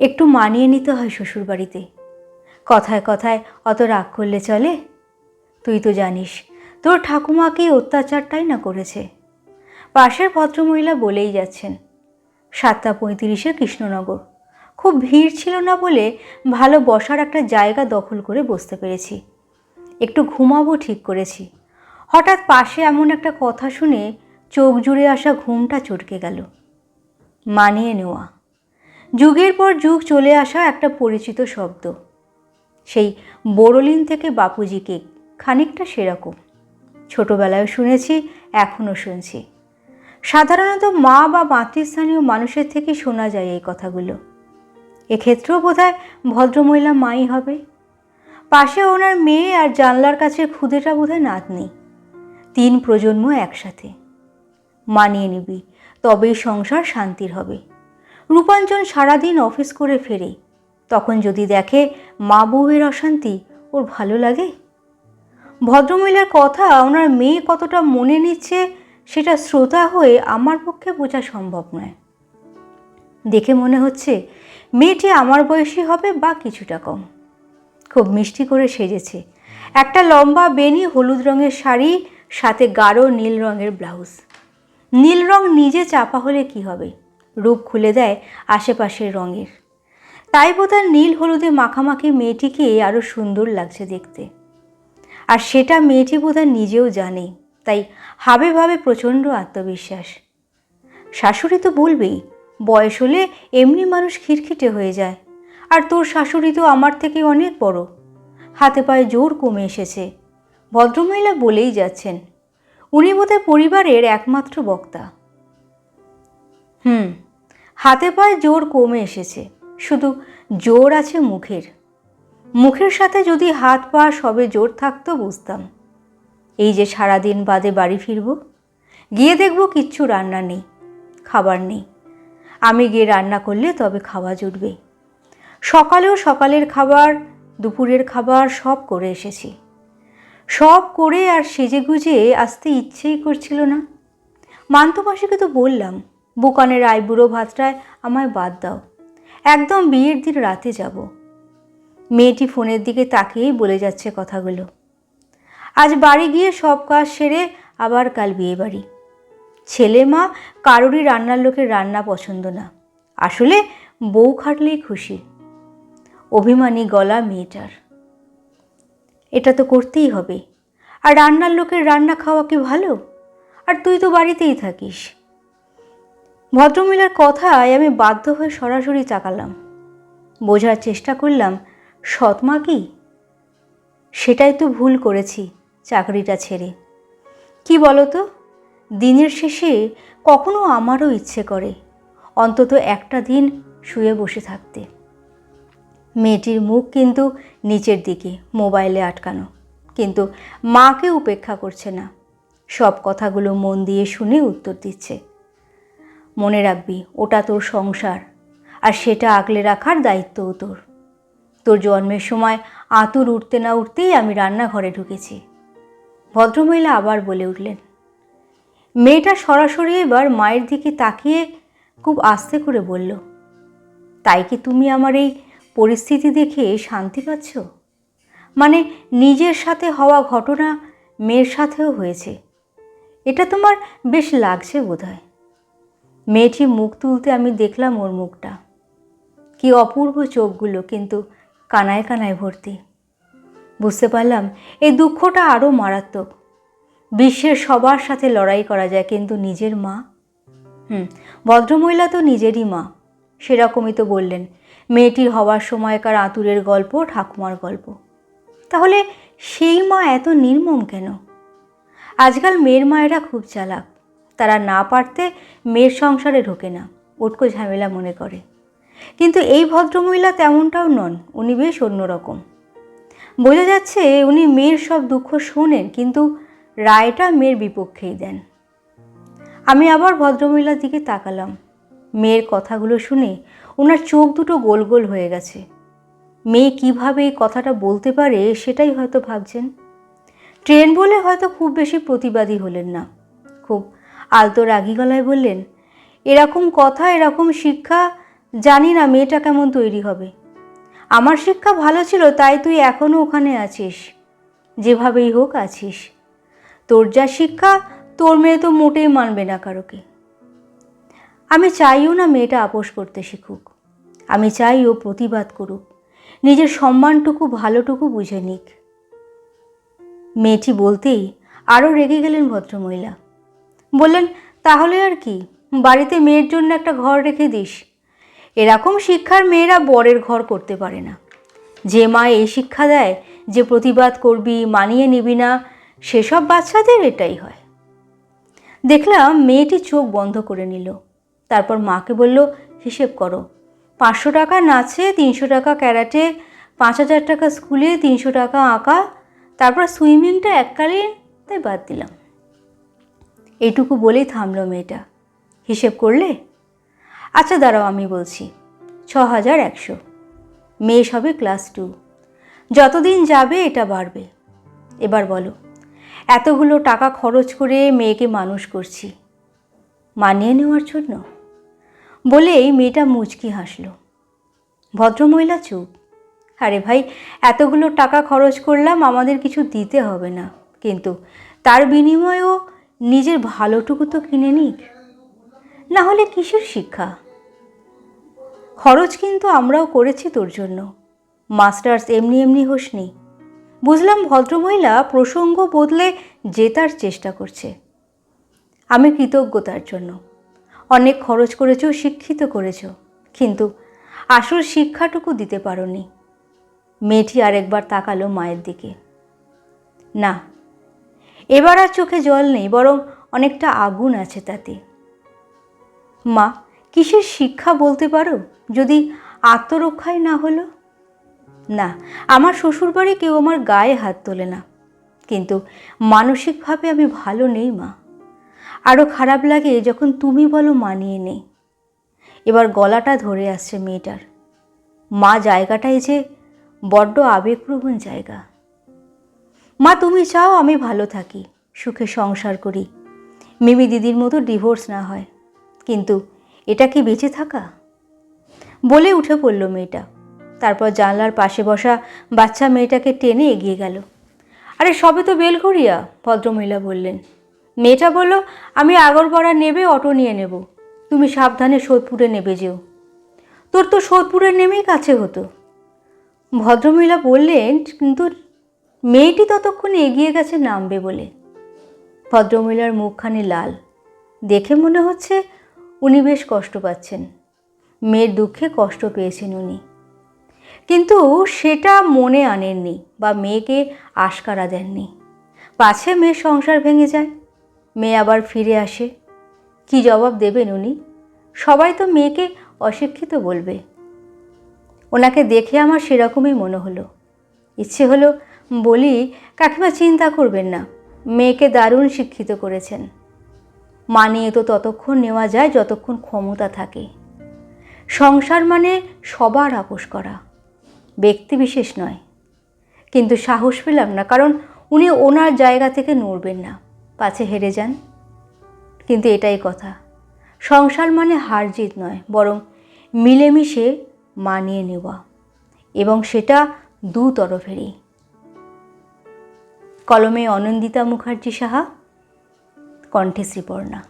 একটু মানিয়ে নিতে হয় শ্বশুরবাড়িতে। কথায় কথায় অত রাগ করলে চলে? তুই তো জানিস, তোর ঠাকুমাকে অত্যাচারটাই না করেছে? পাশের ভদ্রমহিলা বলেই যাচ্ছেন, সাতটা পঁয়ত্রিশে কৃষ্ণনগর। খুব ভিড় ছিল না বলে ভালো বসার একটা জায়গা দখল করে বসতে পেরেছি। একটু ঘুমাবো ঠিক করেছি। হঠাৎ পাশে এমন একটা কথা শুনে চোখ জুড়ে আসা ঘুমটা চটকে গেল। মানিয়ে নেওয়া। যুগের পর যুগ চলে আসা একটা পরিচিত শব্দ। সেই বোরলিন থেকে বাপুজিকে খানিকটা সেরকম। ছোটবেলায় শুনেছি এখনও শুনছি। সাধারণত মা বা মাতৃস্থানীয় মানুষের থেকে শোনা যায় এই কথাগুলো। এক্ষেত্রেও বোধহয় ভদ্রমহিলা মাই হবে। পাশে ওনার মেয়ে আর জানলার কাছে খুদেটা বোধহয় নাতনি। তিন প্রজন্ম একসাথে। মানিয়ে নিবি, তবেই সংসার শান্তির হবে। রূপাঞ্জন সারাদিন অফিস করে ফেরে। তখন যদি দেখে, মা বউয়ের অশান্তি, ওর ভালো লাগে? ভদ্রমহিলার কথা ওনার মেয়ে কতটা মনে নিচ্ছে, সেটা শ্রোতা হয়ে আমার পক্ষে বোঝা সম্ভব নয়। দেখে মনে হচ্ছে, মেয়েটি আমার বয়সী হবে বা কিছুটা কম। খুব মিষ্টি করে সেজেছে। একটা লম্বা বেনি হলুদ রঙের শাড়ি, সাথে গাঢ় নীল রঙের ব্লাউজ। নীল রং নিজে চাপা হলে কি হবে? রূপ খুলে দেয় আশেপাশের রঙের। তাই বোধহয় নীল হলুদে মাখামাখি মেয়েটিকে আরও সুন্দর লাগছে দেখতে। আর সেটা মেয়েটি বোধহয় নিজেও জানে, তাই হাবে ভাবে প্রচণ্ড আত্মবিশ্বাস। শাশুড়ি তো বলবেই, বয়স হলে এমনি মানুষ খিটখিটে হয়ে যায়। আর তোর শাশুড়ি তো আমার থেকে অনেক বড়। হাতে পায়ে জোর কমে এসেছে। ভদ্রমহিলা বলেই যাচ্ছেন। উনি বোধহয় পরিবারের একমাত্র বক্তা। হুম, হাতে পায়ে জোর কমে এসেছে, শুধু জোর আছে মুখের। মুখের সাথে যদি হাত পা সবে জোর থাকতো বুঝতাম। এই যে সারাদিন বাদে বাড়ি ফিরব, গিয়ে দেখব কিচ্ছু রান্না নেই, খাবার নেই। আমি গিয়ে রান্না করলে তবে খাওয়া জুটবে। সকালেও সকালের খাবার, দুপুরের খাবার সব করে এসেছি। সব করে আর সেজে গুজে আসতে ইচ্ছেই করছিল না। মান্তু তো বললাম বুকানের আইবুড়ো ভাতটায় আমায় বাদ দাও। একদম বিয়ের দিন রাতে যাব। মেয়েটি ফোনের দিকে তাকিয়েই বলে যাচ্ছে কথাগুলো। আজ বাড়ি গিয়ে সব কাজ সেরে আবার কাল বিয়ে বাড়ি ছেলে মা কারোরই রান্নার লোকের রান্না পছন্দ না। আসলে বউ খাটলেই খুশি। অভিমানী গলা মেয়েটার। এটা তো করতেই হবে। আর রান্নার লোকের রান্না খাওয়া কি ভালো? আর তুই তো বাড়িতেই থাকিস। ভদ্রমহিলার কথায় আমি বাধ্য হয়ে সরাসরি চাকালাম বোঝার চেষ্টা করলাম সৎমা কি? সেটাই তো ভুল করেছি চাকরিটা ছেড়ে। কি বলো তো দিনের শেষে কখনো আমারও ইচ্ছে করে অন্তত একটা দিন শুয়ে বসে থাকতে। মেয়েটির মুখ কিন্তু নিচের দিকে, মোবাইলে আটকানো। কিন্তু মাকে উপেক্ষা করছে না। সব কথাগুলো মন দিয়ে শুনে উত্তর দিচ্ছে। মনে রাখবি, ওটা তোর সংসার। আর সেটা আগলে রাখার দায়িত্বও তোর। তোর জন্মের সময় আঁতুর উঠতে না উঠতেই আমি রান্নাঘরে ঢুকেছি। ভদ্রমহিলা আবার বলে উঠলেন, মেয়েটা সরাসরি এবার মায়ের দিকে তাকিয়ে খুব আস্তে করে বলল, তাই কি তুমি আমার এই পরিস্থিতি দেখে শান্তি পাচ্ছ? মানে নিজের সাথে হওয়া ঘটনা মেয়ের সাথেও হয়েছে। এটা তোমার বেশ লাগছে বোধহয়। মেয়েটি মুখ তুলতে আমি দেখলাম ওর মুখটা। কি অপূর্ব চোখগুলো, কিন্তু কানায় কানায় ভর্তি। বুঝতে পারলাম, এই দুঃখটা আরও মারাত্মক। বিশ্বের সবার সাথে লড়াই করা যায়, কিন্তু নিজের মা? হুম, ভদ্রমহিলা তো নিজেরই মা, সেরকমই তো বললেন। মেয়েটির হওয়ার সময়কার আতুরের গল্প, ঠাকুমার গল্প। তাহলে সেই মা এত নির্মম কেন? আজকাল মেয়ের মায়েরা খুব চালাক। তারা না পারতে মেয়ের সংসারে ঢোকে না। উটকো ঝামেলা মনে করে। কিন্তু এই ভদ্রমহিলা তেমনটাও নন, উনি বেশ অন্যরকম। বোঝা যাচ্ছে উনি মেয়ের সব দুঃখ শোনেন, কিন্তু রায়টা মেয়ের বিপক্ষেই দেন। আমি আবার ভদ্রমহিলার দিকে তাকালাম। মেয়ের কথাগুলো শুনে ওনার চোখ দুটো গোল গোল হয়ে গেছে। মেয়ে কীভাবে এই কথাটা বলতে পারে সেটাই হয়তো ভাবছেন। ট্রেন বলে হয়তো খুব বেশি প্রতিবাদী হলেন না। খুব আলতো রাগি গলায় বললেন, এরকম কথা, এরকম শিক্ষা, জানি না মেয়েটা কেমন তৈরি হবে। আমার শিক্ষা ভালো ছিল, তাই তুই এখনও ওখানে আছিস। যেভাবেই হোক আছিস। তোর যা শিক্ষা, তোর মেয়ে তো মোটেই মানবে না কারোকে। আমি চাইও না মেয়েটা আপোষ করতে শিখুক। আমি চাই ও প্রতিবাদ করুক। নিজের সম্মানটুকু, ভালোটুকু বুঝে নিক। মেয়েটি বলতেই আরও রেগে গেলেন ভদ্রমহিলা। বললেন, তাহলে আর কি? বাড়িতে মেয়ের জন্য একটা ঘর রেখে দিস। এরকম শিক্ষার মেয়েরা বরের ঘর করতে পারে না। যে মা এই শিক্ষা দেয়, যে প্রতিবাদ করবি, মানিয়ে নিবি না, সেসব বাচ্চাদের এটাই হয়। দেখলাম মেয়েটি চোখ বন্ধ করে নিল। তারপর মাকে বলল, হিসেব করো। পাঁচশো টাকা নাচে, তিনশো টাকা ক্যারাটে, পাঁচ হাজার টাকা স্কুলে, তিনশো টাকা আঁকা, তারপর সুইমিংটা এককালীন তাই বাদ দিলাম। এইটুকু বলেই থামলো মেয়েটা। হিসেব করলে? আচ্ছা দাঁড়াও, আমি বলছি ছ হাজার একশো। মেয়ে সবে ক্লাস টু। যতদিন যাবে এটা বাড়বে। এবার বলো, এতগুলো টাকা খরচ করে মেয়েকে মানুষ করছি, মানিয়ে নেওয়ার জন্য? বলেই মেয়েটা মুচকি হাসলো। ভদ্রমহিলা চুপ। আরে ভাই, এতগুলো টাকা খরচ করলাম, আমাদের কিছু দিতে হবে না। কিন্তু তার বিনিময়েও নিজের ভালোটুকু তো কিনে নিক। না হলে কিসের শিক্ষা? খরচ কিন্তু আমরাও করেছি তোর জন্য। মাস্টার্স এমনি এমনি হোসনি। বুঝলাম ভদ্রমহিলা প্রসঙ্গ বদলে জেতার চেষ্টা করছে। আমি কৃতজ্ঞ তার জন্য। অনেক খরচ করেছ, শিক্ষিত করেছ। কিন্তু আসল শিক্ষাটুকু দিতে পারোনি। মেয়েটি আরেকবার তাকালো মায়ের দিকে। না এবার আর চোখে জল নেই, বরং অনেকটা আগুন আছে তাতে। মা, কিসের শিক্ষা বলতে পারো? যদি আত্মরক্ষাই না হলো? না, আমার শ্বশুরবাড়ি কেউ আমার গায়ে হাত তোলে না। কিন্তু মানসিকভাবে আমি ভালো নেই, মা। আরও খারাপ লাগে যখন তুমি বলো মানিয়ে নেই। এবার গলাটা ধরে আসছে মেয়েটার। মা জায়গাটাই যে বড্ড আবেগপ্রবণ জায়গা। মা, তুমি চাও আমি ভালো থাকি, সুখে সংসার করি। মিমি দিদির মতো ডিভোর্স না হয়, কিন্তু এটা কি বেঁচে থাকা? বলে উঠে পড়ল মেয়েটা। তারপর জানলার পাশে বসা বাচ্চা মেয়েটাকে টেনে এগিয়ে গেল। আরে, সবে তো বেলঘরিয়া ভদ্রমহিলা বললেন। মেয়েটা বলল, আমি আগরপাড়া নেবে, অটো নিয়ে নেব। তুমি সাবধানে সোদপুরে নেবে যেও। তোর তো সোদপুরে নেমেই কাছে হতো। ভদ্রমহিলা বললেন, কিন্তু মেয়েটি ততক্ষণে এগিয়ে গেছে নামবে বলে। ভদ্রমহিলার মুখখানি লাল। দেখে মনে হচ্ছে উনি বেশ কষ্ট পাচ্ছেন। মেয়ের দুঃখে কষ্ট পেয়েছেন উনি। কিন্তু সেটা মনে আনেননি বা মেয়েকে আশকারা দেননি। পাছে মেয়ের সংসার ভেঙে যায়। মেয়ে আবার ফিরে আসে। কি জবাব দেবেন উনি? সবাই তো মেয়েকে অশিক্ষিত বলবে। ওনাকে দেখে আমার সেরকমই মনে হলো। ইচ্ছে হলো বলি, কাকিমা চিন্তা করবেন না, মেয়েকে দারুণ শিক্ষিত করেছেন। মানিয়ে তো ততক্ষণ নেওয়া যায় যতক্ষণ ক্ষমতা থাকে। সংসার মানে সবার আপোষ করা, ব্যক্তি বিশেষ নয়। কিন্তু সাহস পেলাম না, কারণ উনি ওনার জায়গা থেকে নড়বেন না, পাছে হেরে যান। কিন্তু এটাই কথা, সংসার মানে হার জিত নয়, বরং মিলেমিশে মানিয়ে নেওয়া, এবং সেটা দু তরফেরই। কলমে অনন্দিতা মুখার্জি সাহা কণ্ঠে শ্রীপর্ণা।